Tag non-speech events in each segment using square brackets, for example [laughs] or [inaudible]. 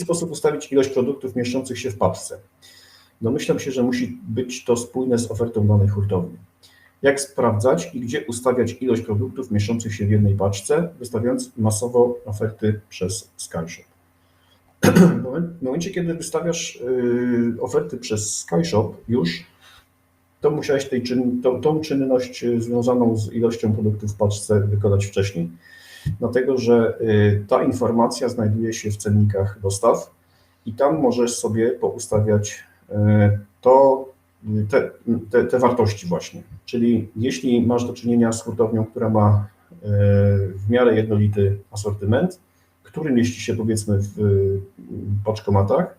sposób ustawić ilość produktów mieszczących się w paczce? Domyślam się, że musi być to spójne z ofertą danej hurtowni. Jak sprawdzać i gdzie ustawiać ilość produktów mieszczących się w jednej paczce, wystawiając masowo oferty przez SkyShop? [clears throat] W momen- w momencie, kiedy wystawiasz y, oferty przez SkyShop już, to musiałeś tej czyn, tą, tą czynność y, związaną z ilością produktów w paczce wykonać wcześniej. Dlatego, że y, ta informacja znajduje się w cennikach dostaw i tam możesz sobie poustawiać y, to, te, te, te wartości właśnie. Czyli jeśli masz do czynienia z hurtownią, która ma y, w miarę jednolity asortyment, który mieści się powiedzmy w paczkomatach,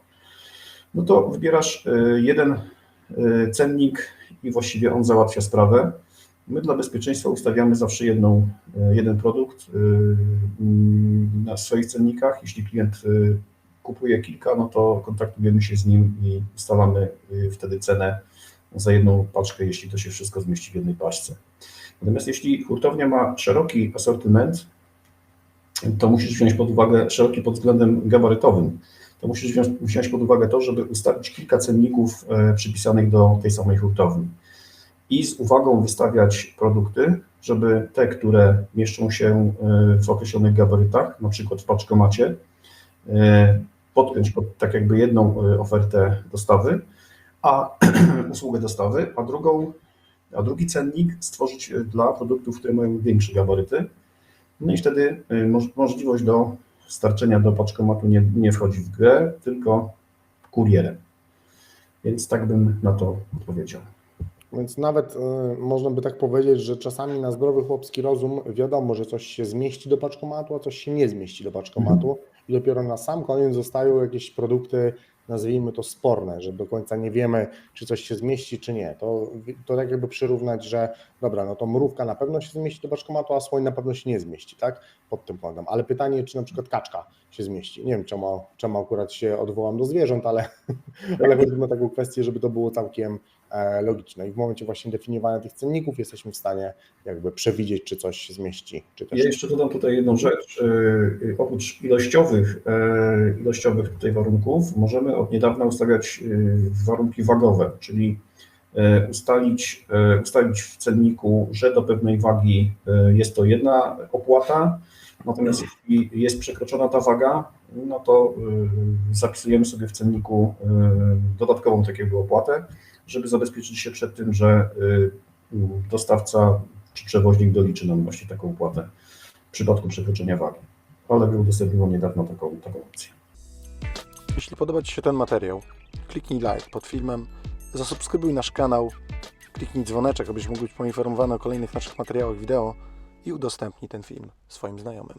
no to wybierasz jeden cennik i właściwie on załatwia sprawę. My dla bezpieczeństwa ustawiamy zawsze jedną, y, jeden produkt mm, na swoich cennikach. Jeśli klient y, kupuje kilka, no to kontaktujemy się z nim i ustalamy wtedy cenę za jedną paczkę, jeśli to się wszystko zmieści w jednej paczce. Natomiast jeśli hurtownia ma szeroki asortyment, to musisz wziąć pod uwagę szeroki pod względem gabarytowym. To musisz wziąć, wziąć pod uwagę to, żeby ustawić kilka cenników e, przypisanych do tej samej hurtowni i z uwagą wystawiać produkty, żeby te, które mieszczą się e, w określonych gabarytach, na przykład w paczkomacie, e, podpiąć pod tak jakby jedną e, ofertę dostawy, a [clears throat] usługę dostawy, a drugą, a drugi cennik stworzyć dla produktów, które mają większe gabaryty. No i wtedy moż- możliwość do starczenia do paczkomatu nie, nie wchodzi w grę, tylko kurierem. Więc tak bym na to odpowiedział. Więc nawet y, można by tak powiedzieć, że czasami na zdrowy chłopski rozum wiadomo, że coś się zmieści do paczkomatu, a coś się nie zmieści do paczkomatu i dopiero na sam koniec zostają jakieś produkty, nazwijmy to sporne, że do końca nie wiemy, czy coś się zmieści, czy nie. To, to tak jakby przyrównać, że dobra, no to mrówka na pewno się zmieści do paczkomatu, a słoń na pewno się nie zmieści, tak? Pod tym kątem. Ale pytanie, czy na przykład kaczka się zmieści. Nie wiem, czemu, czemu akurat się odwołam do zwierząt, ale, [laughs] ale chodzi mi o taką kwestię, żeby to było całkiem logiczne. I w momencie właśnie definiowania tych cenników jesteśmy w stanie jakby przewidzieć, czy coś się zmieści, czy też Ja jeszcze dodam tutaj jedną rzecz. Y, y, Oprócz ilościowych, e, ilościowych tutaj warunków, możemy od niedawna ustawiać warunki wagowe, czyli e, ustalić, e, ustalić w cenniku, że do pewnej wagi e, jest to jedna opłata, natomiast jeśli jest przekroczona ta waga, no to y, zapisujemy sobie w cenniku y, dodatkową takiego opłatę, żeby zabezpieczyć się przed tym, że y, dostawca czy przewoźnik doliczy nam właśnie taką opłatę w przypadku przekroczenia wagi. Ale udostępniło niedawno taką, taką opcję. Jeśli podoba Ci się ten materiał, kliknij like pod filmem, zasubskrybuj nasz kanał, kliknij dzwoneczek, abyś mógł być poinformowany o kolejnych naszych materiałach wideo i udostępnij ten film swoim znajomym.